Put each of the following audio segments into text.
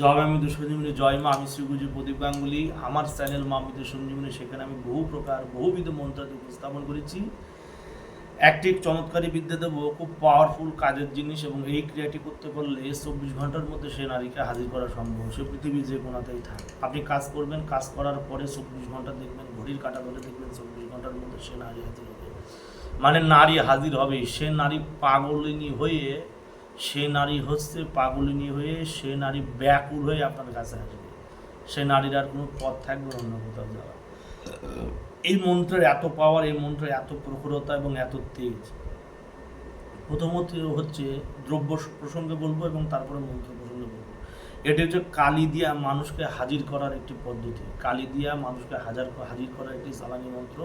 জয় মামিত সঞ্জীবনী জয় মা, আমি শ্রীগুজু প্রদীপ গাঙ্গুলি। আমার চ্যানেল মামিত সঞ্জীবনী সেখানে আমি বহু প্রকার, বহুবিধ মন্ত্রাদি উপস্থাপন করেছি। একটি চমৎকারী বিদ্যা দেবো, খুব পাওয়ারফুল কাজের জিনিস এবং এই ক্রিয়াটি করতে পারলে চব্বিশ ঘণ্টার মধ্যে সে নারীকে হাজির করা সম্ভব। সে পৃথিবীর যে কোনাতেই থাকে। আপনি কাজ করবেন, কাজ করার পরে চব্বিশ ঘণ্টা দেখবেন, ঘড়ির কাটা ধরে দেখবেন, চব্বিশ ঘণ্টার মধ্যে সে নারী হাজির হবে। মানে নারী হাজির হবে সে নারী পাগলিনী হয়ে সে নারী হচ্ছে পাগলিনী হয়ে, সে নারী ব্যাকুল হয়ে আপনার কাছে আসবে সে নারীর আর কোনো পথ থাকবে অন্য কোথাও যাওয়া এই মন্ত্রের এত পাওয়ার এই মন্ত্রের এত প্রখরতা এবং এত তেজ। প্রথমত হচ্ছে দ্রব্য প্রসঙ্গে বলব এবং তারপরে মন্ত্র প্রসঙ্গে বলব। এটি হচ্ছে কালি দিয়া মানুষকে হাজির করার একটি পদ্ধতি। কালি দিয়া মানুষকে হাজার, হাজির করার একটি চালানি মন্ত্র।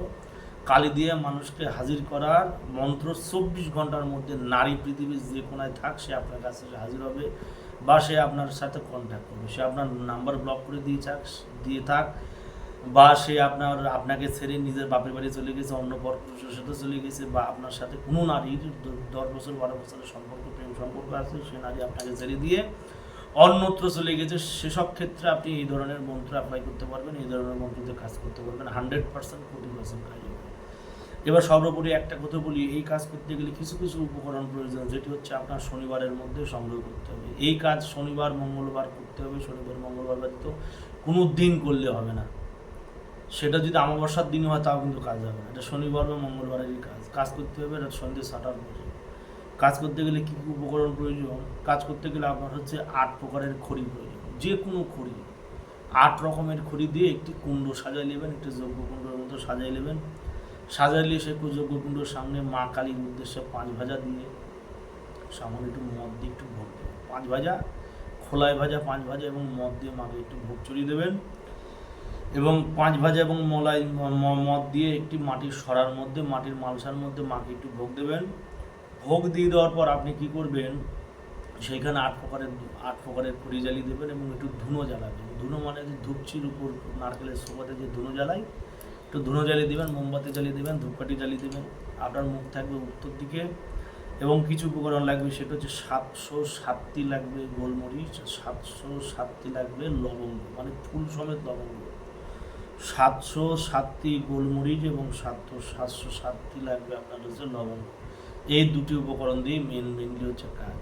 কালি দিয়ে মানুষকে হাজির করার মন্ত্র চব্বিশ ঘণ্টার মধ্যে নারী পৃথিবীর যে কোনায় থাক, সে আপনার কাছে হাজির হবে বা সে আপনার সাথে কন্ট্যাক্ট করবে। সে আপনার নাম্বার ব্লক করে দিয়ে থাক দিয়ে থাক, বা সে আপনার, আপনাকে ছেড়ে নিজের বাপের বাড়ি চলে গেছে, অন্য পরপুরুষের সাথে চলে গেছে, বা আপনার সাথে কোনো নারীর দশ বছর, বারো বছরের সম্পর্ক, প্রেম সম্পর্ক আছে, সে নারী আপনাকে ছেড়ে দিয়ে অন্যত্র চলে গেছে। সেসব ক্ষেত্রে আপনি এই ধরনের মন্ত্র অ্যাপ্লাই করতে পারবেন, এই ধরনের মন্ত্রতে কাজ করতে পারবেন। হান্ড্রেড পার্সেন্ট ফোর্টি পার্সেন্ট কাজ এবার সর্বোপরি একটা কথা বলি, এই কাজ করতে গেলে কিছু কিছু উপকরণ প্রয়োজন, যেটি হচ্ছে আপনার শনিবারের মধ্যে সংগ্রহ করতে হবে। এই কাজ শনিবার, মঙ্গলবার করতে হবে, শনিবার, মঙ্গলবার ব্যতীত কোনো দিন করলে হবে না। সেটা যদি অমাবস্যার দিন হয়, তাও কিন্তু কাজ হবে না। এটা শনিবার বা মঙ্গলবারেরই কাজ। কাজ করতে হবে এটা সন্ধ্যে সাটার পরে। কাজ করতে গেলে কী কী উপকরণ প্রয়োজন? কাজ করতে গেলে আপনার হচ্ছে আট প্রকারের খড়ি প্রয়োজন। যে কোনো খড়ি। আট রকমের খড়ি দিয়ে একটি কুণ্ড সাজাই নেবেন, একটি যজ্ঞ কুণ্ডের মতো সাজাই নেবেন। সাজাইলে সে যজ্ঞ কুণ্ডর সামনে মা কালীর উদ্দেশ্যে পাঁচ ভাজা দিয়ে সামান্য একটু মদ দিয়ে একটু ভোগ দেবেন। পাঁচ ভাজা, খোলায় ভাজা পাঁচ ভাজা এবং মদ দিয়ে মাকে একটু ভোগ চড়িয়ে দেবেন। এবং পাঁচ ভাজা এবং মলাই মদ দিয়ে একটি মাটির সরার মধ্যে, মাটির মালসার মধ্যে মাকে একটু ভোগ দেবেন। ভোগ দিয়ে দেওয়ার পর আপনি কি করবেন? সেইখানে আট প্রকারের আট প্রকারের খড়ি জ্বালিয়ে দেবেন এবং একটু ধুনো জ্বালাবেন। ধুনো মানে যে ধূপচির উপর নারকেলের সোপাতে যে ধুনো জ্বালাই একটু ধুনো জ্বালিয়ে দেবেন, মোমবাতি জ্বালিয়ে দেবেন, ধূপকাঠি জ্বালিয়ে দেবেন। আপনার মুখ থাকবে উত্তর দিকে এবং কিছু উপকরণ লাগবে, সেটা হচ্ছে সাতশো সাতটি লাগবে গোলমরিচ, সাতশো সাতটি লাগবে লবঙ্গ মানে ফুল সমেত লবঙ্গ। সাতশো সাতটি গোলমরিচ এবং সাতশো সাতশো সাতটি লাগবে আপনার হচ্ছে লবঙ্গ। এই দুটি উপকরণ দিয়ে মেন মেনলি হচ্ছে কাজ।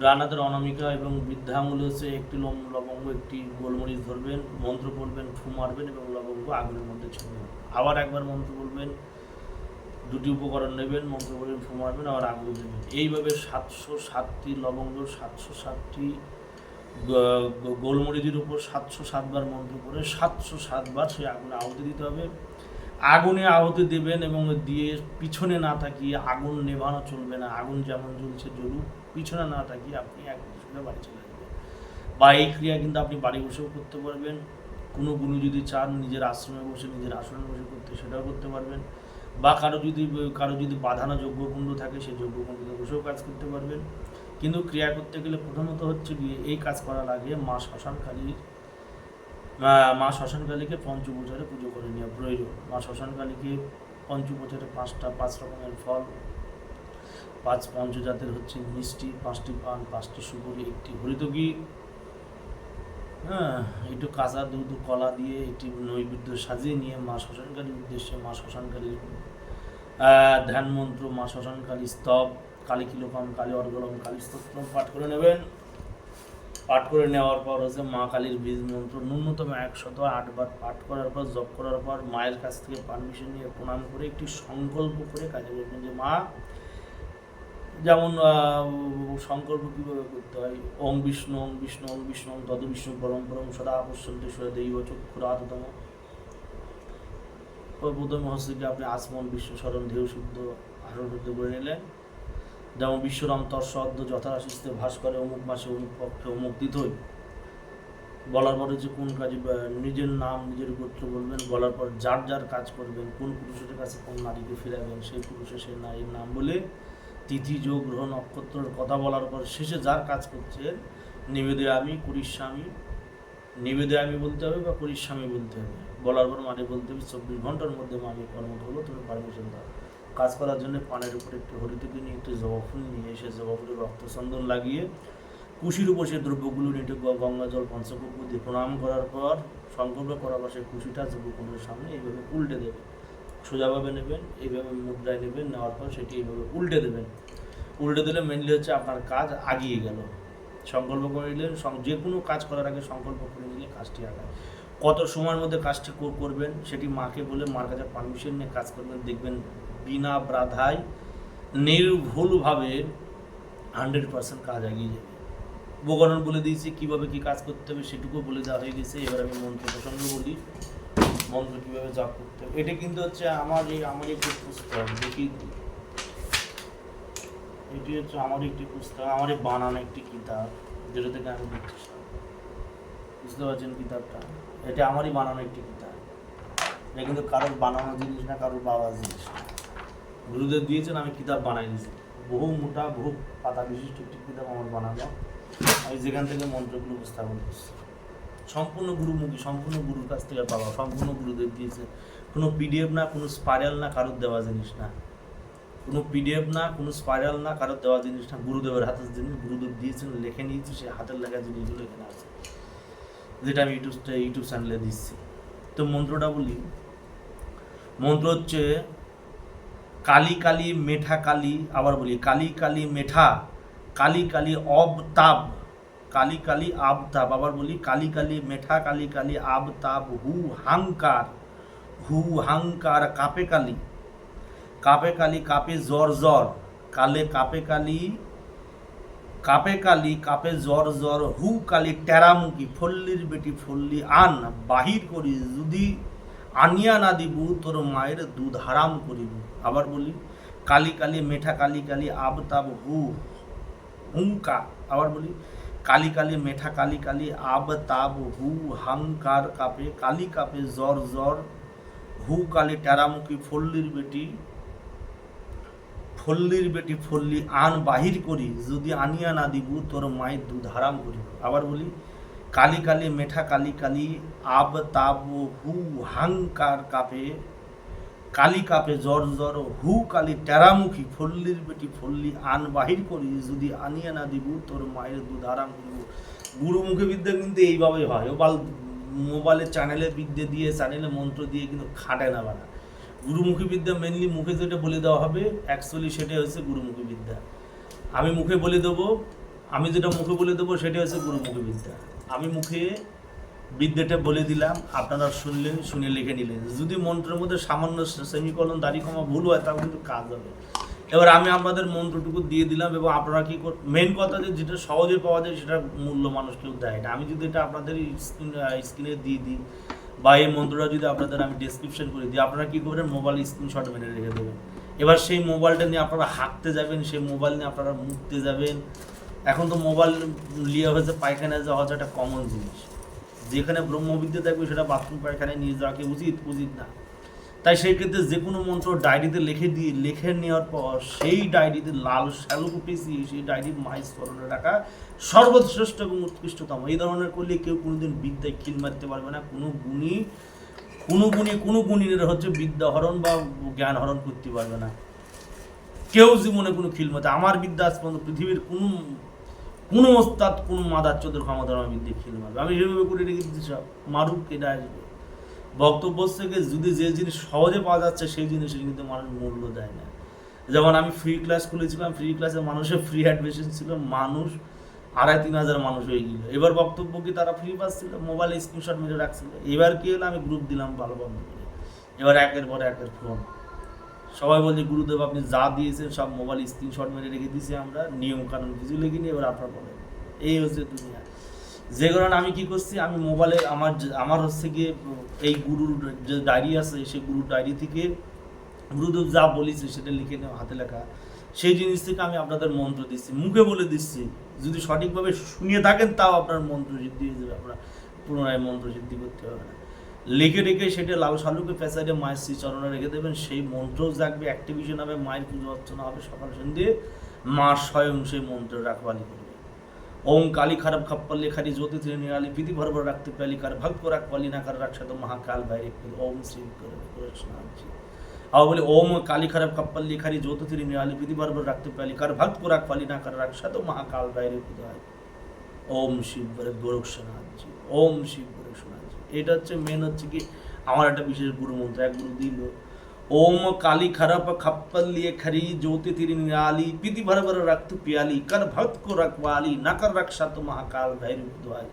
ডানাতের অনামিকা এবং বৃদ্ধাঙ্গুল হচ্ছে একটি লম- লবঙ্গ, একটি গোলমরিচ ধরবেন, মন্ত্র বলবেন ফু মারবেন এবং লবঙ্গ আগুনের মধ্যে ছড়বেন আবার একবার মন্ত্র বলবেন দুটি উপকরণ নেবেন, মন্ত্র বলবেন ফু মারবেন, আবার আগুন দেবেন। এইভাবে সাতশো সাতটি লবঙ্গ, সাতশো সাতটি গোলমরিচের উপর সাতশো সাতবার মন্ত্র করে সাতশো সাতবার সেই আগুনে আহুতি দিতে হবে। আগুনে আহুতি দেবেন এবং দিয়ে পিছনে না থাকিয়ে আগুন নেভানো চলবে না। আগুন যেমন জ্বলছে জ্বলুক পিছনে না তাকিয়ে আপনি এক পিছনে বাড়ি চলে আসবেন। বা এই ক্রিয়া কিন্তু আপনি বাড়ি বসেও করতে পারবেন। কোনো গুরু যদি চান নিজের আশ্রমে বসে, নিজের আসনে বসে করতে, সেটাও করতে পারবেন। বা কারও যদি কারও যদি বাঁধানো যজ্ঞকুণ্ড থাকে, সেই যজ্ঞকুণ্ডতে বসেও কাজ করতে পারবেন। কিন্তু ক্রিয়া করতে গেলে প্রথমত হচ্ছে গিয়ে এই কাজ করার আগে মা শ্মশানকালীর মা শ্মশানকালীকে পঞ্চবছরে পুজো করে নেওয়া প্রয়োজন। মা শ্মশানকালীকে পঞ্চবছরে পাঁচটা, পাঁচ রকমের ফল পাঁচ পঞ্চজাতের হচ্ছে মিষ্টি, পাঁচটি পান, পাঁচটি সুপুরি, একটি হরিতকি হ্যাঁ একটু কাঁচা দুধ, কলা দিয়ে একটি নৈবেদ্য সাজিয়ে নিয়ে মা শ্মশানকালীর উদ্দেশ্যে, মা শ্মশানকালীর ধ্যান মন্ত্র, মা শ্মশানকালী স্তব, কালী কিলোকম, কালী অর্গলম, কালী স্তোত্র পাঠ করে নেবেন। পাঠ করে নেওয়ার পর হচ্ছে মা কালীর বীজ মন্ত্র ন্যূনতম একশত আটবার পাঠ করার পর, জপ করার পর মায়ের কাছ থেকে পারমিশন নিয়ে প্রণাম করে একটি সংকল্প করে কাজে বলবেন যে, মা যেমন শঙ্কর কীভাবে করতে হয়, ওং বিষ্ণু ওং বিষ্ণু ওং বিষ্ণু, ওং তদ বিষ্ণু, পরম পরম সদা পশ্যন্তে সদা দৈব চক্ষুরাততম প্রথমে হচ্ছে কি আপনি আসমন বিশ্ব স্মরণ, ঢেউ শুদ্ধ আরও শুদ্ধ করে নিলেন। যেমন বিশ্বরাম তর্ষদ্য যথারাশিস্তে ভাস করে, অমুক মাসে অমুক পক্ষে অমুক তিথই। বলার পরে যে কোন কাজে নিজের নাম, নিজের গোত্র বলবেন, বলার পর যার যার কাজ করবেন, কোন পুরুষের কাছে কোন নারীকে ফিরাবেন, সেই পুরুষের সেই নারীর নাম বলে তিথি, যোগ, গ্রহ, নক্ষত্রের কথা বলার পর শেষে যার কাজ করছেন নিবেদে আমি কুড়িস্বামী নিবেদে আমি বলতে হবে বা কুড়িস্বামী বলতে হবে? বলার পর মানে বলতে হবে, চব্বিশ ঘণ্টার মধ্যে মা আমি কর্ম করব তুমি পারমিশন দাও। কাজ করার জন্য পানের উপর একটু হরিতকি নিয়ে, একটু জবা ফুল নিয়ে এসে জবা ফুলের রক্তচন্দন লাগিয়ে কুশির উপর সে দ্রব্যগুলো নিয়ে গঙ্গা জল পঞ্চকর্প দিয়ে প্রণাম করার পর সংকল্প করার পর সে কুশিটা দ্রব্যকুণ্ডের সামনে এইভাবে উল্টে দেবেন সোজাভাবে নেবেন, এইভাবে মুদ্রায় নেবেন, নেওয়ার পর সেটি এইভাবে উল্টে দেবেন। উল্টে দিলে মেনলি হচ্ছে আপনার কাজ আগিয়ে গেল। সংকল্প করে নিলে যে কোনো কাজ করার আগে সংকল্প করে নিলে কাজটি আগায়। কত সময়ের মধ্যে কাজটি কর- করবেন, সেটি মাকে বলে, মার কাছে পারমিশন নিয়ে কাজ করবেন, দেখবেন বিনা বাধায় নির্ভুলভাবে হান্ড্রেড পার্সেন্ট কাজ এগিয়ে যাবে। উপকরণ বলে দিয়েছি, কীভাবে কী কাজ করতে হবে সেটুকু বলে দেওয়া হয়ে গেছে। এবার আমি মন্ত্র প্রসঙ্গ বলি। মন্ত্র কীভাবে জপ করতে হবে? এটা কিন্তু হচ্ছে আমার এই, আমার একটি পুস্তক দেখি এটি হচ্ছে আমার একটি পুস্তক, আমার এই বানানো একটি কিতাব, যেটা থেকে আমি লিখছি বুঝতে পারছেন কিতাবটা? এটা আমারই বানানো একটি কিতাব। এটা কিন্তু কারোর বানানো জিনিস না, কারোর বাবার জিনিস না। গুরুদেব দিয়েছেন, আমি কিতাব বানাই দিয়েছি। বহু মোটা, বহু পাতা বিশিষ্ট একটি কিতাব আমার বানানো। আমি যেখান থেকে মন্ত্রগুলো উপস্থাপন করছি। সম্পূর্ণ গুরুমুখী সম্পূর্ণ গুরুর কাছ থেকে পাওয়া সম্পূর্ণ গুরুদেব দিয়েছে। কোনো পিডিএফ না, কোনো স্পাইরাল না, কারোর দেওয়া জিনিস না। কোনো পিডিএফ না, কোনো স্পাইরাল না, কারোর দেওয়া জিনিস না। গুরুদেবের হাতের জিনিস গুরুদেব দিয়েছেন, লিখে নিয়েছি, সে হাতের লেখা জিনিসগুলো এখানে আছে। যেটা আমি ইউটিউব ইউটিউব চ্যানেলে দিচ্ছি। তো মন্ত্রটা বলি। মন্ত্র হচ্ছে, কালি কালি মেঠা কালি, আবার বলি, কালি কালি মেঠা, কালি কালি অব তাব। কালি কালি আব তাব, আবার বলি কালি কালি মেঠা, কালি কালি আব তাব, হু হাংকার হু হাংকার কাপে কালি। কাপে কালি কাপে জ্বর জ্বর, কালে কাপে কালি কাপে কালি কাপে জ্বর জ্বর, হু কালি টেরামুখী, ফল্লির বেটি ফল্লি আন, বাহির করি যদি আনিয়া না দিবু, তোর মায়ের দুধ হারাম করিব। আবার বলি কালি কালি মেঠা, কালি কালি আব তাব, হু হুঙ্কা আবার বলি কালি কালি মেঠা, কালি কালি আব, তাব, হু হাংকার কাপে, কালি কাপে জ্বর জ্বর হু, কালি টেরামুখী, ফল্লির বেটি ফল্লির বেটি, ফল্লি, আন বাহির করি, যদি আনিয়া না দিব, তোর মায়ের দুধ হারাম করি। আবার বলি, কালি কালি মেঠা, কালি কালি আব, তাব, হু হাংকার কাপে কালি কাপে জ্বর জ্বর হু কালি টেরামুখী, ফল্লির বেটি ফল্লি আন বাহির করি, যদি আনিয়া না দিবু, তোর মায়ের দুধ হারাম করিব। গুরুমুখী বিদ্যা কিন্তু এইভাবেই হয়। ওবাল মোবাইলের চ্যানেলে বিদ্যে দিয়ে, চ্যানেলে মন্ত্র দিয়ে কিন্তু খাটে না বানা গুরুমুখী বিদ্যা মেনলি মুখে যেটা বলে দেওয়া হবে অ্যাকচুয়ালি সেটাই হচ্ছে গুরুমুখী বিদ্যা। আমি মুখে বলে দেবো, আমি যেটা মুখে বলে দেবো সেটা হচ্ছে গুরুমুখী বিদ্যা। আমি মুখে বিদ্যাটা বলে দিলাম, আপনারা শুনলেন, শুনে লিখে নিলেন। যদি মন্ত্রের মধ্যে সামান্য সেমিকলন দাড়ি কমা ভুল হয়, তাও কিন্তু কাজ হবে। এবার আমি আপনাদের মন্ত্রটুকু দিয়ে দিলাম এবং আপনারা কি মেন কথা যে যেটা সহজে পাওয়া যায়, সেটা মূল্য মানুষ কেউ দেয় না। আমি যদি এটা আপনাদের স্ক্রিন দিয়ে দিই, বা এই মন্ত্রটা যদি আপনাদের আমি ডেসক্রিপশন করে দিই, আপনারা কী করবেন? মোবাইল স্ক্রিনশট মেরে রেখে দেবেন। এবার সেই মোবাইলটা নিয়ে আপনারা হাঁকতে যাবেন, সেই মোবাইল নিয়ে আপনারা মুখতে যাবেন। এখন তো মোবাইল লিয়ে হয়েছে, পায়খানায় যাওয়া হচ্ছে একটা কমন জিনিস। যেখানে ব্রহ্মবিদ্যা থাকবে সেটা বাথরুম পায়খানায় নিয়ে যাওয়া কি উচিত? উচিত না। তাই সেই ক্ষেত্রে যে কোনো মন্ত্র ডায়েরিতে লিখে দিয়ে, লিখে নেওয়ার পর সেই ডায়েরিতে লাল শ্যালুকু পেঁচিয়ে সেই ডায়েরির মাই স্মরণে রাখা সর্বশ্রেষ্ঠ এবং উৎকৃষ্টতম। এই ধরনের করলে কেউ কোনোদিন বিদ্যায় খিল মারতে পারবে না। কোনো গুণী কোনো গুণী, কোনো গুণীর হচ্ছে বিদ্যা হরণ বা জ্ঞান হরণ করতে পারবে না। কেউ জীবনে কোনো খিল মারতে, আমার বিদ্যা আজ পর্যন্ত পৃথিবীর কোনো কোনো ওস্তাদ, কোনো মাদার চোদ্দের ক্ষমতা আমার বিদ্যে খিল মারবে। আমি যেভাবে করে রেখে দিচ্ছি সব মারুক কেটে আসবে বক্তব্য থেকে যদি যে জিনিস সহজে পাওয়া যাচ্ছে, সেই জিনিসের কিন্তু মানুষ মূল্য দেয় না। যেমন আমি ফ্রি ক্লাস খুলেছিলাম ফ্রি ক্লাসে মানুষের ফ্রি অ্যাডমিশন ছিল, মানুষ আড়াই তিন হাজার মানুষ হয়ে গেল। এবার বক্তব্য কি, তারা ফ্রি পাচ্ছিল মোবাইলে স্ক্রিনশট মেরে রাখছিল। এবার কি হলো, আমি গ্রুপ দিলাম ভালো বন্ধ করে এবার একের পর একের ফোন সবাই বলছে, গুরুদেব, আপনি যা দিয়েছেন সব মোবাইল স্ক্রিনশট মেরে রেখে দিয়েছি আমরা। নিয়ম কানুন কিছু লিখিনি, এবার আপনার বলেন এই হচ্ছে দুনিয়া। যে কারণে আমি কি করছি, আমি মোবাইলে আমার আমার হচ্ছে গিয়ে, এই গুরুর যে ডায়েরি আছে, সেই গুরুর ডায়েরি থেকে গুরুদেব যা বলেছে সেটা লিখে নেওয়া, হাতে লেখা। সেই জিনিস থেকে আমি আপনাদের মন্ত্র দিচ্ছি, মুখে বলে দিচ্ছি। যদি সঠিকভাবে শুনিয়ে থাকেন, তাও আপনার মন্ত্র সিদ্ধি হয়ে যাবে, আপনার পুনরায় মন্ত্র সিদ্ধি করতে হবে না। লিখে রেখে সেটা লাল শালুকে পেঁচাইলে মায়ের শ্রী চরণে রেখে দেবেন, সেই মন্ত্রও জাগবে অ্যাক্টিভিশন হবে মায়ের পুজো অর্চনা হবে, সকাল সন্ধ্যে মা স্বয়ং সেই মন্ত্র রাখবালি করবে। ওম কালী খারাপ খাপ্পাল্লি খারি জ্যোতি থেকে নিরালি বিধি ভর ভর রাখতে পালি কার ভক্ত রাখ পালি না কার রাখসা তো মহাকাল বাইরে ওম শ্রী করে আবার বলে, ওম কালী খারাপ কাপ্পাল্লি খারি জ্যোতি থেকে নিরালি বিধি ভর ভর রাখতে পালি কার ভক্ত রাখ পালি না কার রাখসা তো মহাকাল বাইরে ওম শিব গোরক্ষনাথজি ওম শিব গোরক্ষনাথজি এটা হচ্ছে মেন হচ্ছে কি, আমার একটা বিশেষ গুরু মন্ত্র, এক গুরু দিল, ওম কালী খারাপ খাপ্পাল খারি জ্যোতি তিরি নিরালি, পিতি ভরে ভরে রাখত পিয়ালি, কর ভক্ত কো রখবালি না কর রক্ষা তো মহাকাল, ভৈরব দোয়াই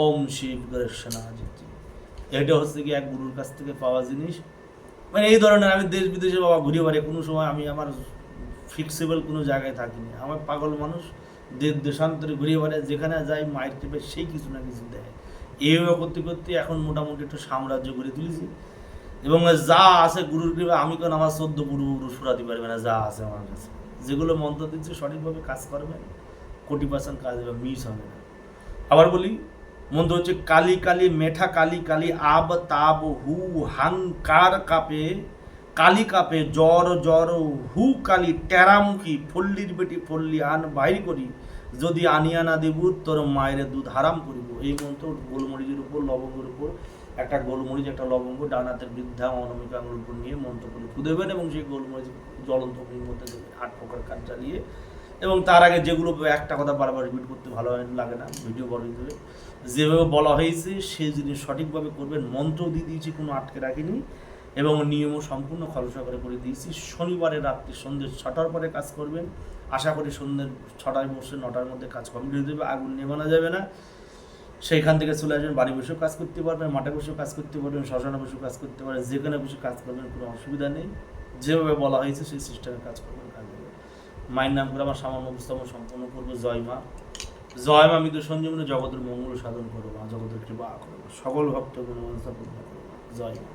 ওম শিব গরেশনাজিতি এটা হচ্ছে কি এক গুরুর কাছ থেকে পাওয়া জিনিস। মানে এই ধরনের আমি দেশ বিদেশে বাবা ঘুরে বাড়ি কোনো সময় আমি আমার ফিক্সেবল কোনো জায়গায় থাকিনি। আমার পাগল মানুষ দেশ দেশান্তরে ঘুরে বেড়ায়, যেখানে যাই মায়ের টেপে সেই কিছু না কিছু দেয়। এইভাবে করতে করতে এখন মোটামুটি একটু সাম্রাজ্য গড়ে তুলেছি। এবং যা আছে গুরুর কৃপা আমি কেন আমার চোদ্দ পূর্বপুরু সুরাতে পারবে না? যা আছে আমার কাছে। যেগুলো মন্ত্র দিচ্ছে, সঠিকভাবে কাজ করবে। কোটি পার্সেন্ট কাজ হবে, মিস হবে না। আবার বলি, মন্ত্র হচ্ছে, কালি কালি মেঠা কালি কালি আব তাব হু হাংকার কাপে, কালি কাপে জ্বর জ্বর হু কালি টেরামুখী ফল্লির বেটি ফল্লি আন বাইর করি। যদি আনিয়া না দেবু, তোর মায়ের দুধ হারাম করিব। এই মন্ত্র গোলমরিচের উপর, লবঙ্গের উপর, একটা গোলমরিচ, একটা লবঙ্গ ডানাতের বৃদ্ধা অনমিকা আঙুর উপর নিয়ে মন্ত্র করে খুদেবেন এবং সেই গোলমরিচ জ্বলন্ত অগ্নির মধ্যে দেবেন। আট প্রকার কাজ চালিয়ে। এবং তার আগে যেগুলো একটা কথা বারবার রিপিট করতে ভালো লাগে না ভিডিও বড় হিসেবে যেভাবে বলা হয়েছে সেই জিনিস সঠিকভাবে করবেন। মন্ত্র দিয়ে দিয়েছি, কোনো আটকে রাখিনি। এবং নিয়মও সম্পূর্ণ খরচা করে করে দিয়েছি। শনিবারে রাত্রি সন্ধ্যে ছটার পরে কাজ করবেন। আশা করি সন্ধ্যে ছটায় বসে নটার মধ্যে কাজ কমপ্লিট হয়ে যাবে, আগুন নেমানো যাবে না। সেইখান থেকে চলে আসবেন, বাড়ি বসেও কাজ করতে পারবেন, মাঠে বসেও কাজ করতে পারবেন, শ্মশানে বসেও কাজ করতে পারবেন, যেখানে বসে কাজ করবেন, কোনো অসুবিধা নেই। যেভাবে বলা হয়েছে সেই সিস্টেমে কাজ করবেন, কাজ হবে মায়ের নাম করে আমার সামান্য উপস্থাপন সম্পন্ন করব, জয় মা। জয় মা মৃত সঞ্জীবনে জগতের মঙ্গল সাধন করব, মা, জগতের কৃপা করব, সকল ভক্ত গুণমন স্থাপন করব, জয় মা।